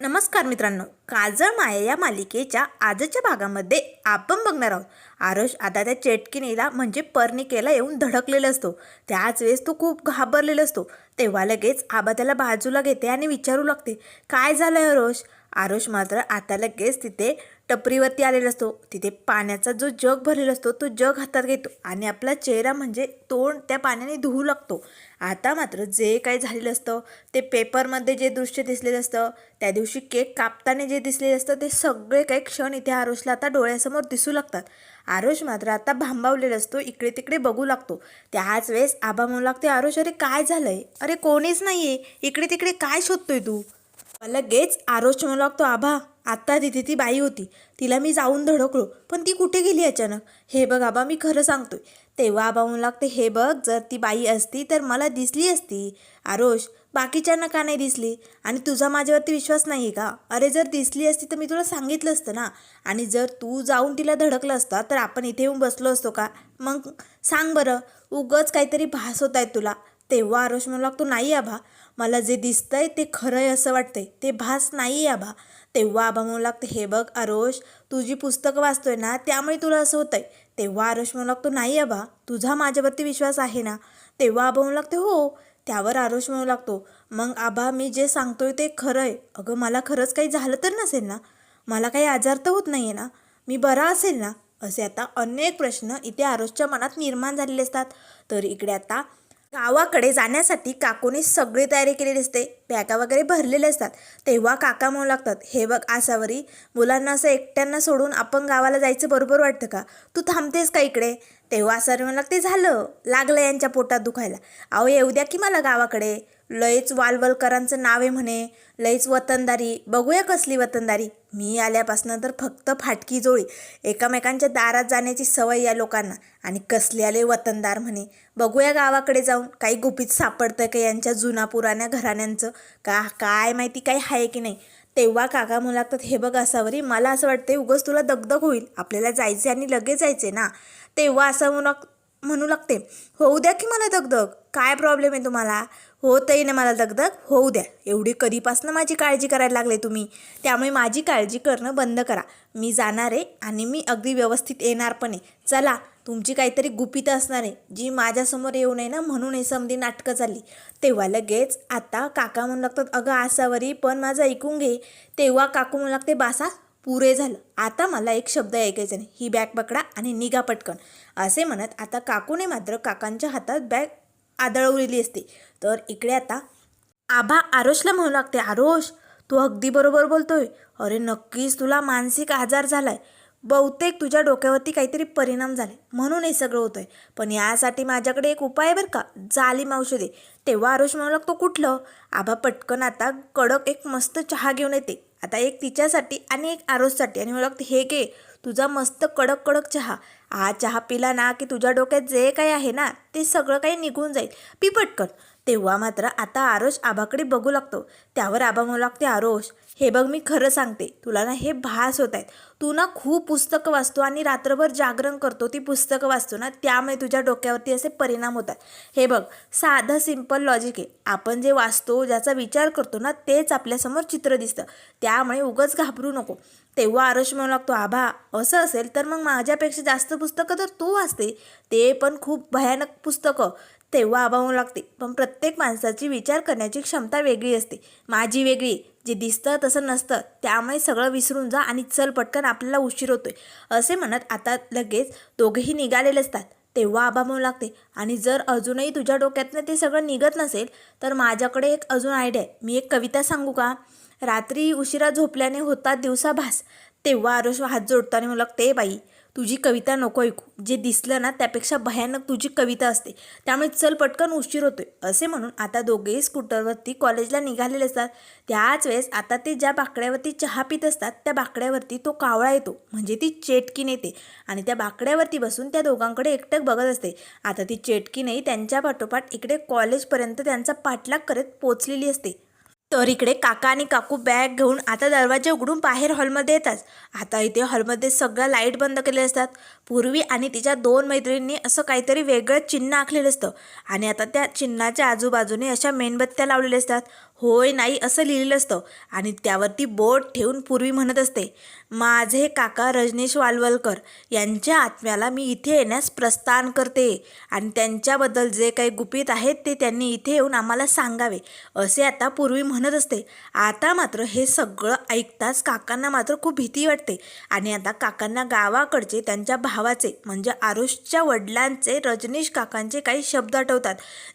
नमस्कार मित्रांनो. काजळ माया या मालिकेच्या आजच्या भागामध्ये आपण बघणार आहोत. आरोश आता त्या चेटकिनीला म्हणजे पर्णिकेला येऊन धडकलेला असतो. त्याच वेळेस तो खूप घाबरलेला असतो. तेव्हा लगेच आबा त्याला बाजूला घेते आणि विचारू लागते काय झालं आरोश आरोश मात्र आता लगेच तिथे टपरीवरती आलेला असतो. तिथे पाण्याचा जो जग भरलेला असतो तो जग हातात घेतो आणि आपला चेहरा म्हणजे तोंड त्या पाण्याने धुवू लागतो. आता मात्र जे काही झालेलं असतं ते पेपरमध्ये जे दृश्य दिसलेलं असतं त्या दिवशी केक कापताना जे दिसलेलं असतं ते सगळे काही क्षण इथे आरोषला आता डोळ्यासमोर दिसू लागतात. आरोष मात्र आता भांबावलेला असतो इकडे तिकडे बघू लागतो. त्याच वेळेस आबा म्हणू लागते आरोष अरे काय झालंय? अरे कोणीच नाही आहे इकडे तिकडे काय शोधतोय तू? लगेच आरोच म्हणू लागतो आभा आत्ता तिथे ती बाई होती. तिला मी जाऊन धडकलो पण ती कुठे गेली अचानक? हे बघ आबा मी खरं सांगतोय. तेव्हा आबा म्हणू लागते हे बघ जर ती बाई असती तर मला दिसली असती. आरोश बाकीच्यांना का नाही दिसली? आणि तुझा माझ्यावरती विश्वास नाही आहे का? अरे जर दिसली असती तर मी तुला सांगितलं असतं ना? आणि जर तू जाऊन तिला धडकलं असता तर आपण इथे येऊन बसलो असतो का? मग सांग बरं उगंच काहीतरी भास होत आहे तुला. तेव्हा आरोश म्हणू लागतो नाही आभा मला जे दिसतंय ते खरं आहे असं वाटतंय. ते भास नाही आहे तेव्हा आभा म्हणू लागते हे बघ आरोश तुझी पुस्तकं वाचतोय ना त्यामुळे तुला असं होतंय. तेव्हा आरोश म्हणू लागतो नाही आबा तुझा माझ्यावरती विश्वास आहे ना? तेव्हा आबा म्हणू लागते हो. त्यावर आरोश म्हणू लागतो मग आबा मी जे सांगतोय ते खरं आहे अगं मला खरंच काही झालं तर नसेल ना? मला काही आजार तर होत नाही आहे ना? मी बरा असेल ना? असे आता अनेक प्रश्न इथे आरोशच्या मनात निर्माण झालेले असतात. तर इकडे आता गावाकडे जाण्यासाठी काकूने सगळी तयारी केलेली असते. बॅगा वगैरे भरलेले असतात. तेव्हा काका म्हणू लागतात हे बघ आसावरी मुलांना असं एकट्यांना सोडून आपण गावाला जायचं बरोबर वाटतं का? तू थांबतेस का इकडे? तेव्हा आसावरी म्हणू लागते झालं लागलं यांच्या पोटात दुखायला. अहो येऊ द्या की मला गावाकडे. लयच वालवलकरांचं नाव आहे म्हणे. लयच वतनदारी. बघूया कसली वतनदारी. मी आल्यापासनं तर फक्त फाटकी जोळी. एकामेकांच्या दारात जाण्याची सवय या लोकांना. आणि कसले आले वतनदार म्हणे. बघूया गावाकडे जाऊन काही गुपित सापडतं का यांच्या जुना पुराण्या घराण्यांचं? का काय माहिती काही आहे की नाही? तेव्हा काका म्हणू लागतात हे बघ असावरी मला असं वाटते उगच तुला दगदग होईल. आपल्याला जायचे आणि लगेच जायचे ना? तेव्हा असं मुलाखत म्हणू लागते. होऊ द्या की मला दगदग. काय प्रॉब्लेम आहे तुम्हाला? होतही ना मला दगदग. होऊ द्या. एवढी कधीपासून माझी काळजी करायला लागले तुम्ही? त्यामुळे माझी काळजी करणं बंद करा. मी जाणार आहे आणि मी अगदी व्यवस्थित येणार पण आहे. चला तुमची काहीतरी गुपितं असणार आहे. जी माझ्यासमोर येऊ नये ना म्हणून हे समधी नाटकं चालली. तेव्हा लगेच आता काका म्हणू लागतात अगं आसावरी पण माझं ऐकून घे. तेव्हा काकू म्हणू लागते बासा पुरे झालं. आता मला एक शब्द ऐकायचा नाही. ही बॅग पकडा आणि निघा पटकन. असे म्हणत आता काकूने मात्र काकांच्या हातात बॅग आदळवलेली असते. तर इकडे आता आभा आरोशला म्हणू लागते आरोश तू अगदी बरोबर बोलतोय. अरे नक्कीच तुला मानसिक आजार झालाय. बहुतेक तुझ्या डोक्यावरती काहीतरी परिणाम झाले म्हणून हे सगळं होतंय. पण यासाठी माझ्याकडे एक उपाय आहे बरं का? जालिम औषधे. तेव्हा आरोश म्हणू लागतो कुठलं? आभा पटकन आता कडक एक मस्त चहा घेऊन येते. आता एक तिच्यासाठी आणि एक आरोससाठी आणि मला लागते हे घे तुझा मस्त कडक कडक चहा. हा चहा पिला ना की तुझ्या डोक्यात जे काही आहे ना ते सगळं काही निघून जाईल. पी पटकन. तेव्हा मात्र आता आरोश आबाकडे बघू लागतो. त्यावर आबा म्हणू लागते आरोश हे बघ मी खरं सांगते. तुला ना हे भास होत आहेत. तू ना खूप पुस्तकं वाचतो आणि रात्रभर जागरण करतो ती पुस्तकं वाचतो ना त्यामुळे तुझ्या डोक्यावरती असे परिणाम होतात हे बघ साधं सिंपल लॉजिक आहे. आपण जे वाचतो ज्याचा विचार करतो ना तेच आपल्यासमोर चित्र दिसतं. त्यामुळे उगच घाबरू नको. तेव्हा आरश म्हणू लागतो आभा असं असेल तर मग माझ्यापेक्षा जास्त पुस्तकं तर तू वाचते. ते पण खूप भयानक पुस्तकं. तेव्हा आबा लागते. पण प्रत्येक माणसाची विचार करण्याची क्षमता वेगळी असते. माझी वेगळी जे दिसतं तसं नसतं त्यामुळे सगळं विसरून जा आणि चल पटकन आपल्याला उशीर होतोय. असे म्हणत आता लगेच दोघेही निघालेले असतात. तेव्हा आबा म्हणू लागते. आणि जर अजूनही तुझ्या डोक्यातनं ते सगळं निघत नसेल तर माझ्याकडे एक अजून आयडिया आहे. मी एक कविता सांगू का? रात्री उशिरा झोपल्याने होता दिवसाभास तेव्हा आरुष हात जोडताना मला लागते बाई तुझी कविता नको ऐकू. जे दिसलं ना त्यापेक्षा भयानक तुझी कविता असते. त्यामुळे चल पटकन उशीर होतोय. असे म्हणून आता दोघेही स्कूटरवरती कॉलेजला निघालेले असतात. त्याच वेळेस आता ते ज्या बाकड्यावरती चहा पित असतात त्या बाकड्यावरती तो कावळा येतो. म्हणजे ती चेटकीन येते. आणि त्या बाकड्यावरती बसून त्या दोघांकडे एकटक बघत असते. आता ती चेटकीनही त्यांच्या पाठोपाठ इकडे कॉलेजपर्यंत त्यांचा पाठलाग करत पोचलेली असते. तर इकडे काका आणि काकू बॅग घेऊन आता दरवाजे उघडून बाहेर हॉलमध्ये येतात. आता इथे हॉलमध्ये सगळ्या लाइट बंद केले असतात. पूर्वी आणि तिच्या दोन मैत्रिणींनी असं काहीतरी वेगळं चिन्ह आखलेलं असतं. आणि आता त्या चिन्हाच्या आजूबाजूने अशा मेणबत्त्या लावलेल्या असतात. होय नाही असं लिहिलेलं असतं. आणि त्यावरती बोट ठेवून पूर्वी म्हणत असते माझे काका रजनीश वालवलकर यांच्या आत्म्याला मी इथे येण्यास प्रस्थान करते. आणि त्यांच्याबद्दल जे काही गुपित आहेत ते त्यांनी इथे येऊन आम्हाला सांगावे. असे आता पूर्वी म्हणत असते. आता मात्र हे सगळं ऐकताच काकांना मात्र खूप भीती वाटते. आणि आता काकांना गावाकडचे त्यांच्या भावाचे म्हणजे आरुषच्या वडिलांचे रजनीश काकांचे काही शब्द आठवतात.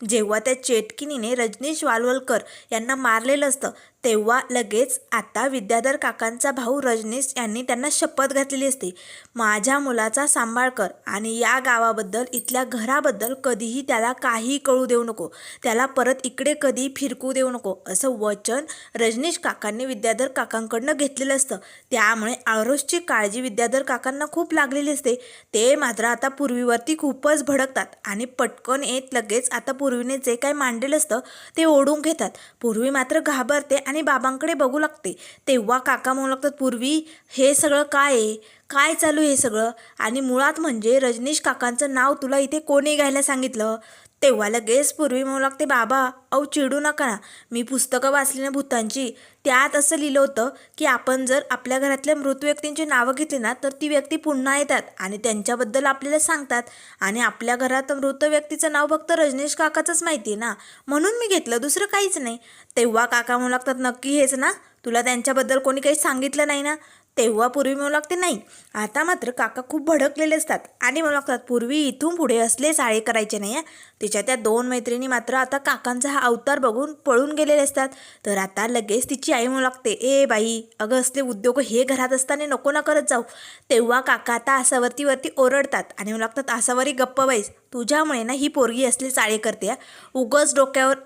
जेव्हा त्या चेटकिनीने रजनीश वालवलकर यांना मारलेलं असतं. तेव्हा लगेच आता विद्याधर काकांचा भाऊ रजनीश यांनी त्यांना शपथ घातलेली असते. माझ्या मुलाचा सांभाळ कर आणि या गावाबद्दल इथल्या घराबद्दल कधीही त्याला काही कळू देऊ नको. त्याला परत इकडे कधी फिरकू देऊ नको. असं वचन रजनीश काकांनी विद्याधर काकांकडनं घेतलेलं असतं. त्यामुळे आरुषची काळजी विद्याधर काकांना खूप लागलेली असते. ते मात्र आता पूर्वीवरती खूपच भडकतात आणि पटकन येत लगेच आता पूर्वीने जे काही मांडलेलं असतं ते ओढून घेतात. पूर्वी मात्र घाबरते आणि बाबांकडे बघू लागते. तेव्हा काका म्हणू लागतात पूर्वी हे सगळं काय आहे? काय चालू हे सगळं? आणि मुळात म्हणजे रजनीश काकांचं नाव तुला इथे कोणी घ्यायला सांगितलं? तेव्हा लगेच पूर्वी म्हणू लागते बाबा अहो चिडू नका ना. मी पुस्तकं वाचली ना भूतांची. त्यात असं लिहिलं होतं की आपण जर आपल्या घरातल्या मृत व्यक्तींची नावं घेतली ना तर ती व्यक्ती पुन्हा येतात आणि त्यांच्याबद्दल आपल्याला सांगतात. आणि आपल्या घरात मृत व्यक्तीचं नाव फक्त रजनीश काकाचंच माहिती आहे ना. म्हणून मी घेतलं दुसरं काहीच नाही. तेव्हा काका म्हणू लागतात नक्की हेच ना? तुला त्यांच्याबद्दल कोणी काही सांगितलं नाही ना? तेव्हा पूर्वी म्हणू लागते नाही आता मात्र काका खूप भडकलेले असतात. आणि म्हणू लागतात पूर्वी इथून पुढे असले साळे करायचे नाही आहे तिच्या त्या दोन मैत्रिणी मात्र आता काकांचा हा अवतार बघून पळून गेलेले असतात. तर आता लगेच तिची आई म्हणू लागते ए बाई अगं असले उद्योग हे घरात असताना नको ना करत जाऊ. तेव्हा काका आता आसावरतीवरती ओरडतात आणि म्हणू लागतात आसावरी गप्प बाईस तुझ्यामुळे ना ही पोरगी असली चाळे करते हं. उगच डोक्यावर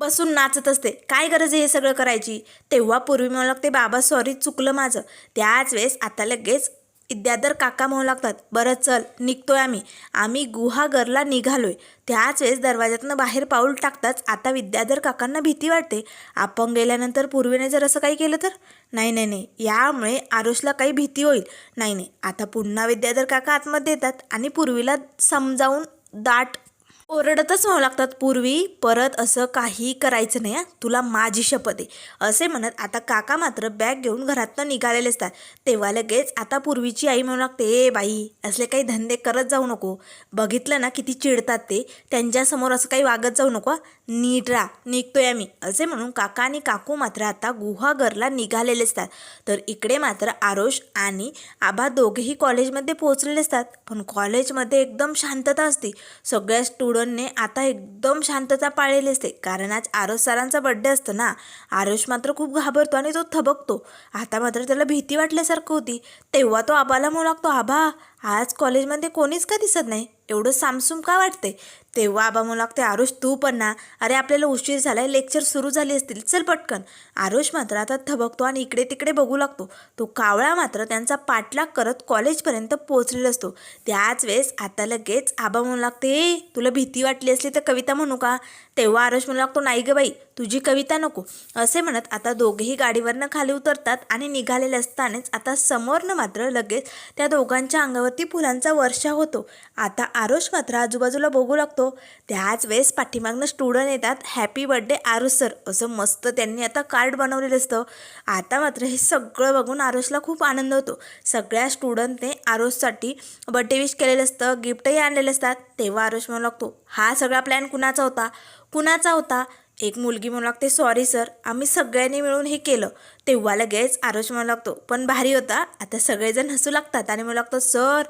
बसून नाचत असते. काय गरज आहे हे सगळं करायची? तेव्हा पूर्वी म्हणू लागते बाबा सॉरी चुकलं माझं. त्याच वेळेस आता लगेच विद्याधर काका म्हणू लागतात बरं चल निघतोय आम्ही. आम्ही गुहागरला निघालोय. त्याच वेळेस दरवाज्यातनं बाहेर पाऊल टाकताच आता विद्याधर काकांना भीती वाटते. आपण गेल्यानंतर पूर्वीने जर असं काही केलं तर? नाही नाही नाही. यामुळे आरुषला काही भीती होईल. नाही नाही. आता पुन्हा विद्याधर काका आतमध्ये येतात आणि पूर्वीला समजावून दाट ओरडतच व्हावं लागतात पूर्वी परत असं काही करायचं नाही तुला माझी शपथ आहे. असे म्हणत आता काका मात्र बॅग घेऊन घरातनं निघालेले असतात. तेव्हा लगेच आता पूर्वीची आई म्हणू लागते ए बाई असले काही धंदे करत जाऊ नको. बघितलं ना किती चिडतात ते. त्यांच्यासमोर असं काही वागत जाऊ नको नीट राहा. निघतोय आम्ही. असे म्हणून काका आणि काकू मात्र आता गुहागरला निघालेले असतात. तर इकडे मात्र आरोष आणि आबा दोघेही कॉलेजमध्ये पोहोचलेले असतात. पण कॉलेजमध्ये एकदम शांतता असते. सगळ्या स्टुडंटने आता एकदम शांतता पाळलेली असते. कारण आज आरोष सरांचा बड्डे असतो ना. आरोष मात्र खूप घाबरतो आणि तो थबकतो. आता मात्र त्याला भीती वाटल्यासारखं होती. तेव्हा तो आबाला म्हणू लागतो आबा आज कॉलेजमध्ये कोणीच का दिसत नाही? एवढं सामसूम का वाटते तेव्हा आबा म्हणू लागते आरुष तू पण ना. अरे आपल्याला उशीर झालाय. लेक्चर सुरू झाले असतील. चल पटकन. आरुष मात्र आता थबकतो आणि इकडे तिकडे बघू लागतो. तो कावळा मात्र त्यांचा पाठलाग करत कॉलेजपर्यंत पोहोचलेला असतो. त्याच वेळेस आता लगेच आबा म्हणू लागते तुला भीती वाटली असली तर कविता म्हणू का? तेव्हा आरुष म्हणू लागतो नाही ग बाई. तुझी कविता नको. असे म्हणत आता दोघेही गाडीवरनं खाली उतरतात आणि निघालेले असतानाच आता समोरनं मात्र लगेच त्या दोघांच्या अंगावरती फुलांचा वर्षा होतो. आता आरुष मात्र आजूबाजूला बघू लागतो. त्याच वेळेस पाठीमागनं स्टुडंट येतात हॅपी बर्थडे आरुष सर असं मस्त त्यांनी आता कार्ड बनवलेलं असतं. आता मात्र हे सगळं बघून आरुषला खूप आनंद होतो. सगळ्या स्टुडंटने आरुषसाठी बर्थडे विश केलेलं असतं गिफ्टही आणलेले असतात. तेव्हा आरुष म्हणू लागतो हा सगळा प्लॅन कुणाचा होता? कुणाचा होता? एक मुलगी म्हणू लागते सॉरी सर आम्ही सगळ्यांनी मिळून हे केलं. तेव्हा लगेच आरोश म्हणू लागतो पण भारी होता. आता सगळेजण हसू लागतात. आणि म्हणू लागतो सर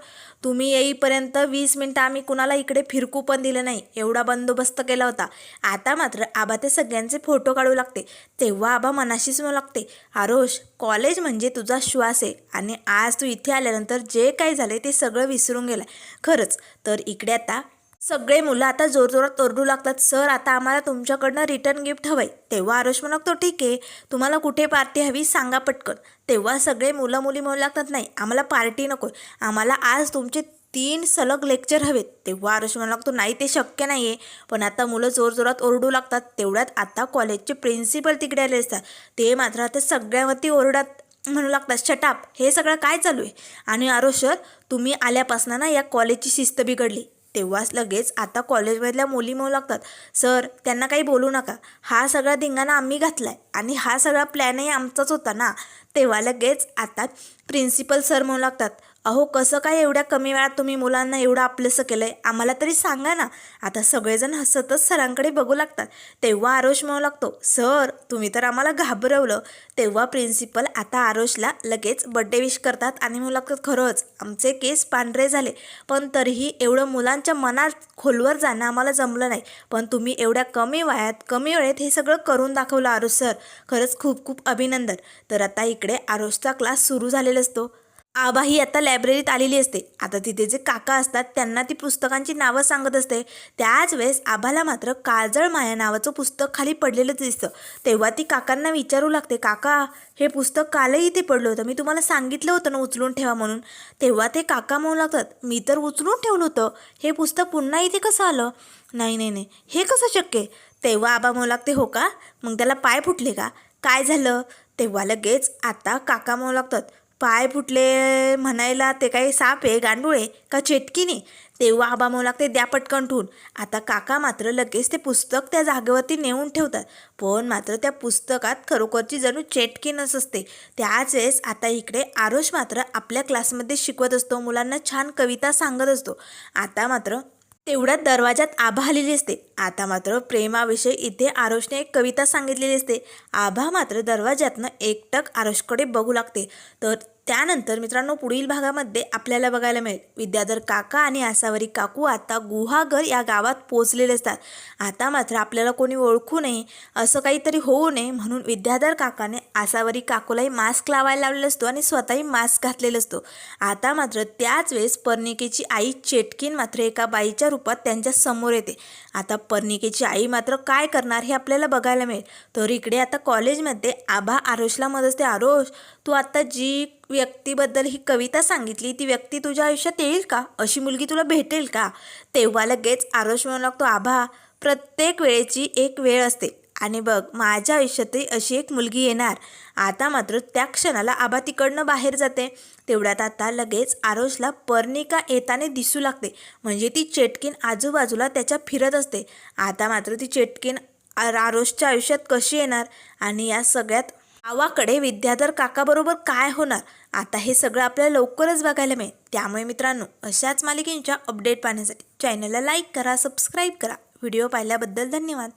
तुम्ही येईपर्यंत वीस मिनटं आम्ही कुणाला इकडे फिरकू पण दिलं नाही. एवढा बंदोबस्त केला होता. आता मात्र आबा ते सगळ्यांचे फोटो काढू लागते. तेव्हा आबा मनाशीच म्हणू लागते आरोश कॉलेज म्हणजे तुझा श्वास आहे. आणि आज तू इथे आल्यानंतर जे काही झाले ते सगळं विसरून गेलं खरंच? तर इकडे आता सगळे मुलं आता जोरजोरात ओरडू लागतात. सर आता आम्हाला तुमच्याकडनं रिटर्न गिफ्ट हवंय. तेव्हा आरुष म्हणतो ठीक आहे तुम्हाला कुठे पार्टी हवी सांगा पटकन. तेव्हा सगळे मुलं मुली म्हणू लागतात नाही आम्हाला पार्टी नको. आम्हाला आज तुमचे तीन सलग लेक्चर हवेत. तेव्हा आरुष म्हणू लागतो नाही ते शक्य नाही आहे पण आता मुलं जोरजोरात ओरडू लागतात. तेवढ्यात आता कॉलेजचे प्रिन्सिपल तिकडे आले असतात. ते मात्र आता सगळ्यावरती ओरडत म्हणू लागतात. शटाप हे सगळं काय चालू आहे? आणि आरोश तुम्ही आल्यापासून ना या कॉलेजची शिस्त बिघडली. तेव्हाच लगेच आता कॉलेजमधल्या मुली म्हणू लागतात सर त्यांना काही बोलू नका. हा सगळा धिंगाणा आम्ही घातला आहे आणि हा सगळा प्लॅनही आमचाच होता ना. तेव्हा लगेच आता प्रिन्सिपल सर म्हणू लागतात अहो कसं काय एवढ्या कमी वेळात तुम्ही मुलांना एवढं आपलंसं केलं आहे आम्हाला तरी सांगा ना. आता सगळेजण हसतच सरांकडे बघू लागतात. तेव्हा आरोश म्हणू लागतो सर तुम्ही तर आम्हाला घाबरवलं. तेव्हा प्रिन्सिपल आता आरोशला लगेच बड्डे विश करतात आणि म्हणू लागतात खरंच आमचे केस पांढरे झाले. पण तरीही एवढं मुलांच्या मनात खोलवर जाणं आम्हाला जमलं नाही. पण तुम्ही एवढ्या कमी वयात कमी वेळेत हे सगळं करून दाखवलं आरोश सर. खरंच खूप खूप अभिनंदन. तर आता इकडे आरोशचा क्लास सुरू झालेला असतो. आबा ही आता लायब्ररीत आलेली असते. आता तिथे जे काका असतात त्यांना ती पुस्तकांची नावं सांगत असते. त्याच वेळेस आबाला मात्र काजळ माया नावाचं पुस्तक खाली पडलेलं दिसतं. तेव्हा ती काकांना विचारू लागते काका हे पुस्तक कालही इथे पडलं होतं. मी तुम्हाला सांगितलं होतं ना उचलून ठेवा म्हणून. तेव्हा ते काका म्हणू लागतात मी तर उचलून ठेवलं होतं. हे पुस्तक पुन्हा इथे कसं आलं? नाही नाही नाही. हे कसं शक्य तेव्हा आबा म्हणू लागते हो का? मग त्याला पाय फुटले का? काय झालं? तेव्हा लगेच आता काका म्हणू लागतात पाय फुटले म्हणायला ते काही साप आहे गांडूळ आहे का चेटकीने तेव्हा आबा म्हणू लागते द्या पटकन ठेवून. आता काका मात्र लगेच ते पुस्तक त्या जागेवरती नेऊन ठेवतात. पण मात्र त्या पुस्तकात खरोखरची जणू चेटकीनच असते त्याच वेळेस आता इकडे आरोश मात्र आपल्या क्लासमध्ये शिकवत असतो. मुलांना छान कविता सांगत असतो. आता मात्र तेवढ्यात दरवाजात आभा आलेली असते. आता मात्र प्रेमाविषयी इथे आरोशने एक कविता सांगितलेली असते. आभा मात्र दरवाजातनं एकटक आरोशकडे बघू लागते. तर त्यानंतर मित्रांनो पुढील भागामध्ये आपल्याला बघायला मिळेल. विद्याधर काका आणि आसावरी काकू आता गुहागर या गावात पोचलेले असतात. आता मात्र आपल्याला कोणी ओळखू नये असं काहीतरी होऊ नये म्हणून विद्याधर काकाने आसावरी काकूलाही मास्क लावायला लावलेला असतो आणि स्वतःही मास्क घातलेला असतो. आता मात्र त्याच वेळेस पर्णिकेची आई चेटकीन मात्र एका बाईच्या रूपात त्यांच्यासमोर येते. आता पर्णिकेची आई मात्र काय करणार हे आपल्याला बघायला मिळेल. तर इकडे आता कॉलेजमध्ये आभा आरोशला मदत असते. आरोश तू आता जी व्यक्तीबद्दल ही कविता सांगितली ती व्यक्ती तुझ्या आयुष्यात येईल का? अशी मुलगी तुला भेटेल का? तेव्हा लगेच आरोश म्हणू लागतो आभा प्रत्येक वेळेची एक वेळ असते. आणि बघ माझ्या आयुष्यातही अशी एक मुलगी येणार. आता मात्र त्या क्षणाला आबा तिकडनं बाहेर जाते. तेवढ्यात आता लगेच आरोशला पर्णिका येताने दिसू लागते. म्हणजे ती चेटकीन आजूबाजूला त्याच्या फिरत असते. आता मात्र ती चेटकीन आरोषच्या आरोशच्या आयुष्यात कशी येणार? आणि या सगळ्यात आवाकडे विद्याधर काकाबरोबर काय होणार? आता हे सगळं आपल्याला लवकरच बघायला मिळेल. त्यामुळे मित्रांनो अशाच मालिकेंच्या अपडेट पाहण्यासाठी चॅनलला लाईक करा सबस्क्राईब करा. व्हिडिओ पाहिल्याबद्दल धन्यवाद.